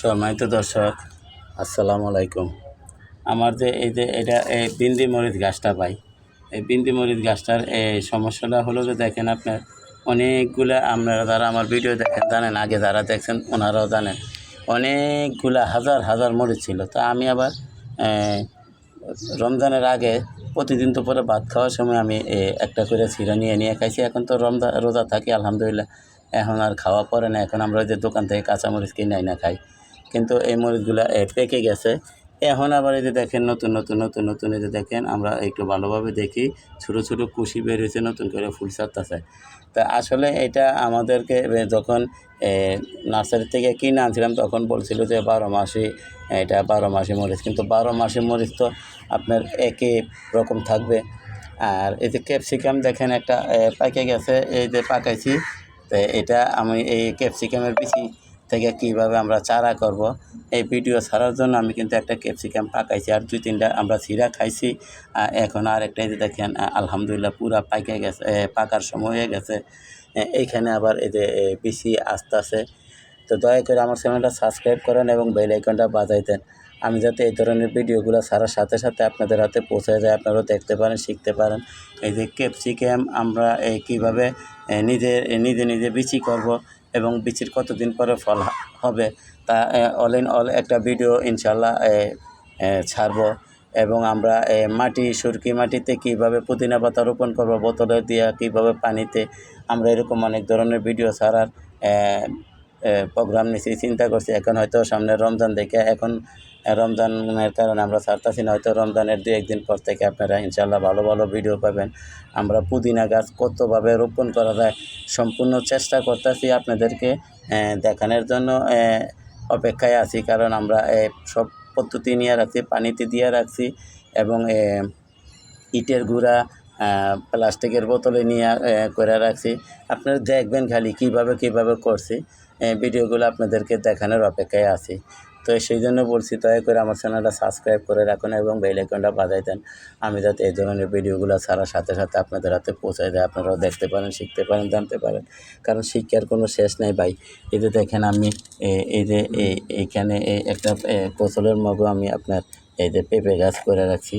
সম্মানিত দর্শক, আসসালামু আলাইকুম। আমার যে এই যে এটা, এই বিন্দি মরিচ গাছটা পাই এই বিন্দি মরিচ গাছটার এই সমস্যাটা হলো যে দেখেন আপনার, অনেকগুলা আপনারা যারা আমার ভিডিও দেখেন, জানেন, আগে যারা দেখছেন, ওনারাও জানেন, অনেকগুলা হাজার হাজার মরিচ ছিল। তো আমি আবার রমজানের আগে প্রতিদিন তো পরে ভাত খাওয়ার সময় আমি একটা করে ছিঁড়া নিয়ে নিয়ে খাইছি। এখন তো রমজান রোজা থাকি, আলহামদুলিল্লাহ। এখন আর খাওয়া পড়ে না। এখন আমরা ওই যে দোকান থেকে কাঁচা মরিচ কিনে না খাই। কিন্তু এই মরিচগুলো পেকে গেছে। এখন আবার এই দেখেন, নতুন নতুন নতুন নতুন এই দেখেন, আমরা একটু ভালোভাবে দেখি। ছোটো ছোটো কুশি বের হয়েছে, নতুন করে ফুল ছাড়তেছে। তা আসলে এটা আমাদেরকে যখন নার্সারি থেকে কিনে আনছিলাম, তখন বলছিল যে বারো মাসে, এটা বারো মাসি মরিচ। কিন্তু বারো মাসি মরিচ তো আপনার একই রকম থাকবে। আর এই যে ক্যাপসিকাম দেখেন, একটা পাকে গেছে, এই যে পাকাইছি। তো এটা আমি এই ক্যাপসিকামের পিছি থেকে কীভাবে আমরা চারা করব, এই ভিডিও ছাড়ার জন্য আমি কিন্তু একটা ক্যাপসিকাম পাকাইছি আর দুই তিনটা আমরা চিরা খাইছি। এখন আর একটা যে দেখেন আলহামদুলিল্লাহ পুরা পাইকে গেছে পাকার সময় হয়ে গেছে। এইখানে আবার এই যে পিসি আস্তে আছে তো দয়া করে আমার চ্যানেলটা সাবস্ক্রাইব করেন এবং বেল আইকনটা বাজাই দেন আমি যাতে এই ধরনের ভিডিওগুলো ছাড়ার সাথে সাথে আপনাদের হাতে পৌঁছে যায়, আপনারাও দেখতে পারেন, শিখতে পারেন। এই যে ক্যাপসিকাম আমরা কীভাবে নিজে নিজে নিজে বিচি করব এবং বিচির কতদিন পরে ফল হবে তা অল ইন অল একটা ভিডিও ইনশাল্লাহ ছাড়বো। এবং আমরা মাটি, সুরকি মাটিতে কীভাবে পুদিনা পাতা রোপণ করব, বোতলে দিয়া কীভাবে পানিতে, আমরা এরকম অনেক ধরনের ভিডিও ছাড়ার প্রোগ্রাম নিয়েছি চিন্তা করছি, এখন হয়তো সামনে রমজান দেখে, এখন রমজানের কারণে আমরা ছাড়তেছি না, হয়তো রমজানের দু একদিন পর থেকে আপনারা ইনশাল্লাহ ভালো ভালো ভিডিও পাবেন। আমরা পুদিনা গাছ কতভাবে রোপণ করা যায় সম্পূর্ণ চেষ্টা করতেছি আপনাদেরকে দেখানোর জন্য অপেক্ষায় আছি, কারণ আমরা সব পদ্ধতি নিয়ে রাখছি, পানিতে দিয়ে রাখছি এবং ইটের গুঁড়া প্লাস্টিকের বোতলে নিয়ে করে রাখছি। আপনারা দেখবেন খালি কীভাবে কীভাবে করছি। ভিডিওগুলো আপনাদেরকে দেখানোর অপেক্ষায় আছি। তো সেই জন্য বলছি দয়া করে আমার চ্যানেলটা সাবস্ক্রাইব করে রাখুন এবং বেল আইকনটা বাজাই দেন। আমি যাতে এই ধরনের ভিডিওগুলো ছাড়ার সাথে সাথে আপনাদের হাতে পৌঁছায় দেয়। আপনারাও দেখতে পারেন শিখতে পারেন জানতে পারেন। কারণ শিক্ষার কোনো শেষ নেই ভাই। এই যে দেখেন আমি এই যে এই- এইখানে এই একটা এ, কোচলের মগও আমি আপনার এই যে পেঁপে গাছ করে রাখছি।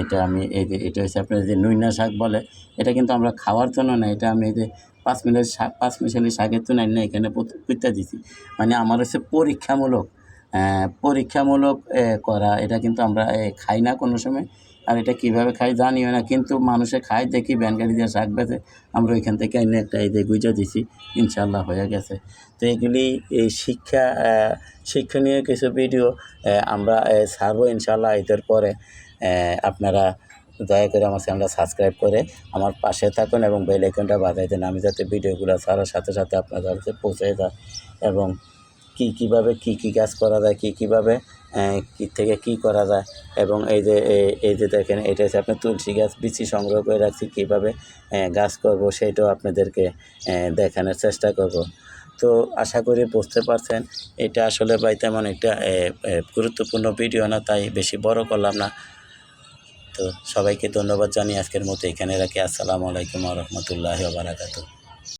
এটা আমি এই যে, এটা হচ্ছে আপনার যে নুইনা শাক বলে। এটা কিন্তু আমরা খাওয়ার জন্য না, এটা আমি এই যে পাঁচ মিনিট শাক, পাঁচ মিশালি শাকের তো নাই না, এখানে পুঁতে দিছি। মানে আমার হচ্ছে পরীক্ষামূলক পরীক্ষামূলক করা, এটা কিন্তু আমরা খাই না কোনো সময়। আর এটা কীভাবে খাই জানিও না, কিন্তু মানুষে খায়, দেখি ব্যানগাড়ি দিয়ে শাক বেঁচে, আমরা ওইখান থেকে এনে একটা এই যে গুইজা দিছি ইনশাল্লাহ হয়ে গেছে। তো এগুলি, এই শিক্ষা শিক্ষণীয় কিছু ভিডিও আমরা ছাড়বো ইনশাল্লাহ এদের পরে। আপনারা দয়া করে আমার চ্যানেলটা সাবস্ক্রাইব করে আমার পাশে থাকুন এবং বেল আইকনটা বাজাই দেন আমি যাতে ভিডিওগুলো ছাড়ার সাথে সাথে আপনাদের কাছে পৌঁছে যায়। এবং কী কীভাবে কী কী কাজ করা যায়, কী কীভাবে কী থেকে কী করা যায় এবং এই যে এই- যে দেখেন, এটা হচ্ছে আপনার তুলসী গাছ, বিচি সংগ্রহ করে রাখছি, কীভাবে গাছ করব সেটাও আপনাদেরকে দেখানোর চেষ্টা করব। তো আশা করি বুঝতে পারছেন, এটা আসলে ভাই তেমন একটা গুরুত্বপূর্ণ ভিডিও না, তাই বেশি বড় করলাম না। তো সবাইকে ধন্যবাদ জানিয়ে আজকের মতো এখানে রাখি। আসসালামু আলাইকুম রহমতুল্লাহ বারাকাতু